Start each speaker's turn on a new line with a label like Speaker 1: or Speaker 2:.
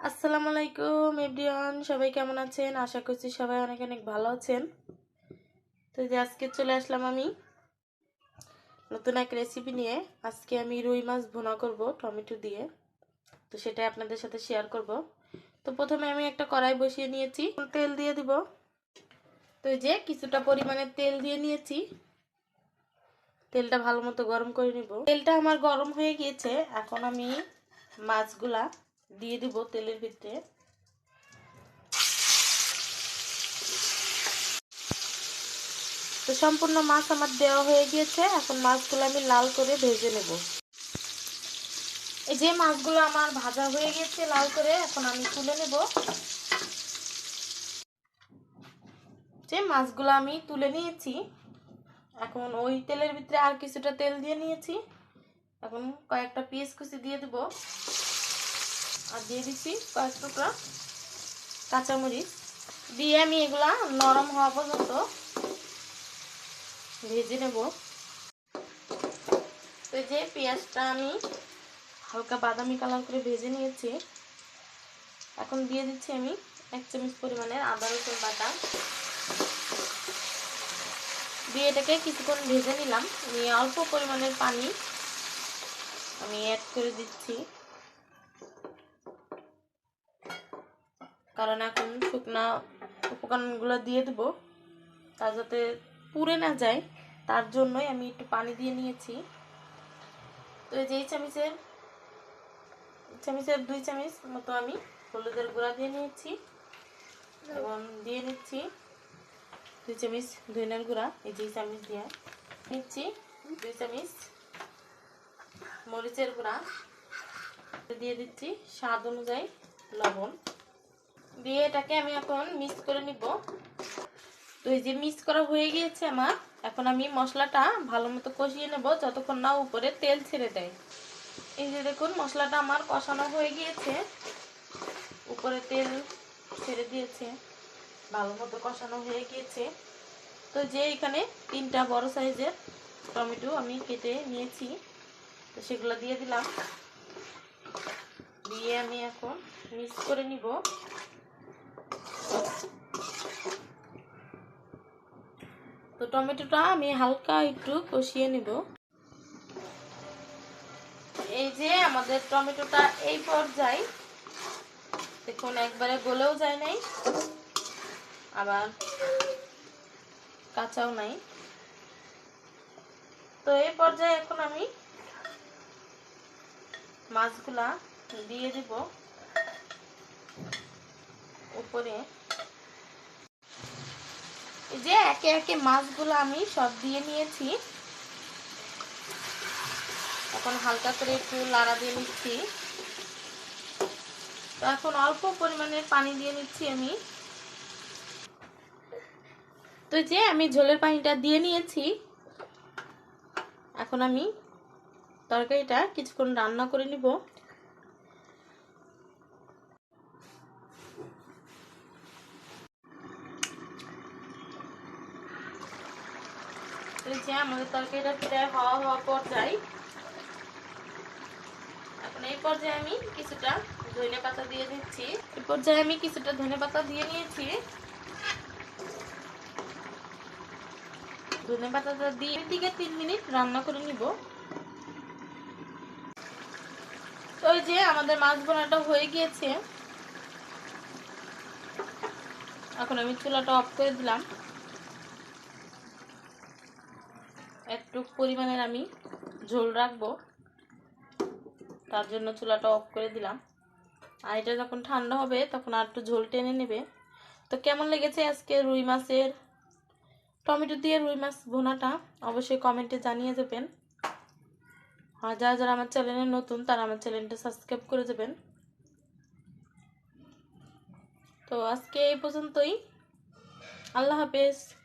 Speaker 1: আসসালামু আলাইকুম, এভরিওয়ান। সবাই কেমন আছেন? আশা করছি সবাই অনেক অনেক ভালো আছেন। তো যে আজকে চলে আসলাম আমি নতুন এক রেসিপি নিয়ে। আজকে আমি রুই মাছ ভুনা করব টমেটো দিয়ে। তো সেটাই আপনাদের সাথে শেয়ার করব। তো প্রথমে আমি একটা কড়াই বসিয়ে নিয়েছি। তেল দিয়ে দিব। তো যে কিছুটা পরিমাণে তেল দিয়ে নিয়েছি। তেলটা ভালো মতো গরম করে নিব। তেলটা আমার গরম হয়ে গিয়েছে। এখন আমি মাছগুলা দিয়ে দিব তেলের ভিতরে। তো সম্পূর্ণ মাছ আমার দেওয়া হয়ে গিয়েছে। এখন মাছগুলো আমি লাল করে ভেজে নেব। এই যে মাছগুলো আমার ভাজা হয়ে গেছে লাল করে, এখন আমি তুলে নেব। যে মাছগুলো আমি তুলে নিয়েছি, এখন ওই তেলের ভিতরে আর কিছুটা তেল দিয়ে নিয়েছি। এখন কয়েকটা পিস কুচি দিয়ে দেবো। আর দিয়ে দিচ্ছি কয়েক টুকরা কাঁচামরিচ। দিয়ে আমি এগুলা নরম হওয়া পর্যন্ত ভেজে নেব। তো যে পেঁয়াজটা আমি হালকা বাদামি কালার করে ভেজে নিয়েছি, এখন দিয়ে দিচ্ছি আমি এক চামচ পরিমাণের আদা, রসুন বাটা। দিয়ে এটাকে কিছুক্ষণ ভেজে নিলাম, নিয়ে অল্প পরিমাণের পানি আমি অ্যাড করে দিচ্ছি। কারণ এখন শুকনা উপকরণগুলো দিয়ে দেবো। তা যাতে পুড়ে না যায়, তার জন্যই আমি একটু পানি দিয়ে নিয়েছি। তো এই যে এই চামিচের চামিচের দুই চামিচ মতো আমি হলুদের গুঁড়া দিয়ে নিয়েছি এবং দিয়ে নিচ্ছি দুই চামিচ ধনিয়ার গুঁড়া। এই যে চামিচ দিয়ে নিচ্ছি দুই চামিচ মরিচের গুঁড়া। দিয়ে দিচ্ছি স্বাদ অনুযায়ী লবণ। দিয়ে এটাকে আমি এখন মিক্স করে নিব। তো এই যে মিক্স করা হয়ে গিয়েছে আমার, এখন আমি মশলাটা ভালো মতো কষিয়ে নেব যতক্ষণ না উপরে তেল ছেড়ে দেয়। এই যে দেখুন, মশলাটা আমার কষানো হয়ে গিয়েছে। উপরে তেল ছেড়ে দিয়েছে, ভালো মতো কষানো হয়ে গিয়েছে। তো যে এখানে তিনটা বড় সাইজের টমেটো আমি কেটে নিয়েছি, তো সেগুলো দিয়ে দিলাম। দিয়ে আমি এখন মিক্স করে নিব। তো টমেটোটা আমি হালকা একটু কষিয়ে নিব। এই যে আমাদের টমেটোটা এই পর্যায়ে। দেখুন, একবারে গলেও যায় নাই, আবার কাঁচাও নাই। তো এই পর্যায়ে এখন আমি মাছগুলা দিয়ে দিব। এই যে একে একে মাছগুলো আমি সব দিয়ে নিয়েছি। এখন হালকা করে একটু লাড়া দিয়ে নিচ্ছি। তো এখন অল্প পরিমাণের পানি দিয়ে নিচ্ছি আমি। তো যে আমি ঝোলের পানিটা দিয়ে নিয়েছি। এখন আমি তরকারিটা কিছুক্ষণ রান্না করে নিব। যে আমাদের তরকারিটা প্রায় হওয়া হওয়া পর্যায়ে। এখন এই পর্যায়ে আমি কিছুটা ধনে পাতা দিয়ে দিচ্ছি। এই পর্যায়ে আমি কিছুটা ধনে পাতা দিয়ে নিয়েছি। ধনে পাতাটা দিয়ে দিকে তিন মিনিট রান্না করে নিব। তো যে আমাদের মাছ বোনাটা হয়ে গিয়েছে। এখন আমি চুলাটা অফ করে দিলাম। একটু পরিমাণের আমি ঝোল রাখব। তার জন্য চুলাটা অফ করে দিলাম। আর এটা যখন ঠান্ডা হবে, তখন আর একটু ঝোল টেনে নেবে। তো কেমন লেগেছে আজকে রুই মাছের? টমেটো দিয়ে রুই মাছ ভোনাটা অবশ্যই কমেন্টে জানিয়ে দেবেন। আর যারা যারা আমার চ্যানেলে নতুন, তারা আমার চ্যানেলটা সাবস্ক্রাইব করে দেবেন। তো আজকে এই পর্যন্তই। আল্লাহ হাফেজ।